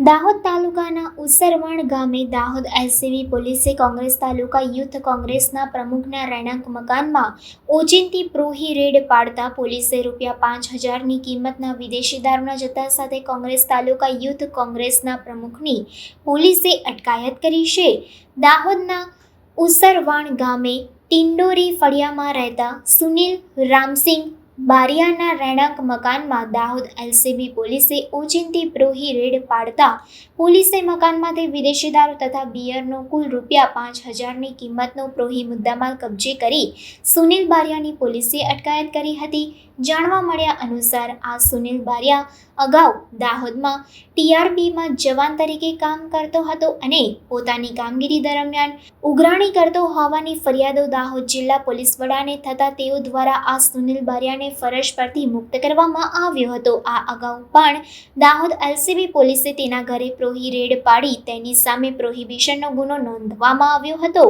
દાહોદ તાલુકાના ઉસરવણ ગામે દાહોદ એલસીબી પોલીસે કોંગ્રેસ તાલુકા યુથ કોંગ્રેસના પ્રમુખના રહેણાંક મકાનમાં ઓચિંતી પ્રોહી રેડ પાડતા પોલીસે રૂપિયા પાંચ હજારની કિંમતના વિદેશી દારૂના જથ્થા સાથે કોંગ્રેસ તાલુકા યુથ કોંગ્રેસના પ્રમુખની પોલીસે અટકાયત કરી છે. દાહોદના ઉસરવાણ ગામે ટિંડોરી ફળિયામાં રહેતા સુનિલ રામસિંગ બારિયાના રહેણાંક મકાનમાં દાહોદ એલસીબી પોલીસે ઓચિંતી પ્રોહી રેડ પાડતા પોલીસે મકાનમાંથી વિદેશી દારૂ તથા બિયરનો કુલ રૂપિયા પાંચ હજારની કિંમતનો પ્રોહી મુદ્દામાલ કબજે કરી સુનિલ બારિયાની પોલીસે અટકાયત કરી હતી. જાણવા મળ્યા અનુસાર આ સુનિલ બારિયા અગાઉ દાહોદમાં ટીઆરપીમાં જવાન તરીકે કામ કરતો હતો અને પોતાની કામગીરી દરમિયાન ઉઘરાણી કરતો હોવાની ફરિયાદો દાહોદ જિલ્લા પોલીસ વડાને થતાં તેઓ દ્વારા આ સુનિલ બારિયાને ફરજ પરથી મુક્ત કરવામાં આવ્યો હતો. આ અગાઉ પણ દાહોદ એલસીબી પોલીસે તેના ઘરે પ્રોહી રેડ પાડી તેની સામે પ્રોહિબિશનનો ગુનો નોંધવામાં આવ્યો હતો.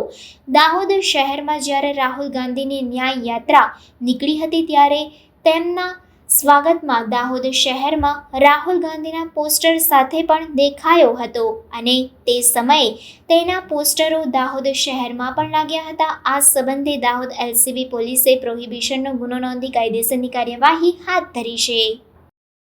દાહોદ શહેરમાં જ્યારે રાહુલ ગાંધીની ન્યાય યાત્રા નીકળી હતી ત્યારે તેમના સ્વાગતમાં દાહોદ શહેરમાં રાહુલ ગાંધીના પોસ્ટર સાથે પણ દેખાયો હતો અને તે સમયે તેના પોસ્ટરો દાહોદ શહેરમાં પણ લાગ્યા હતા. આ સંબંધે દાહોદ એલસીબી પોલીસે પ્રોહિબિશનનો ગુનો નોંધી કાયદેસરની કાર્યવાહી હાથ ધરી છે.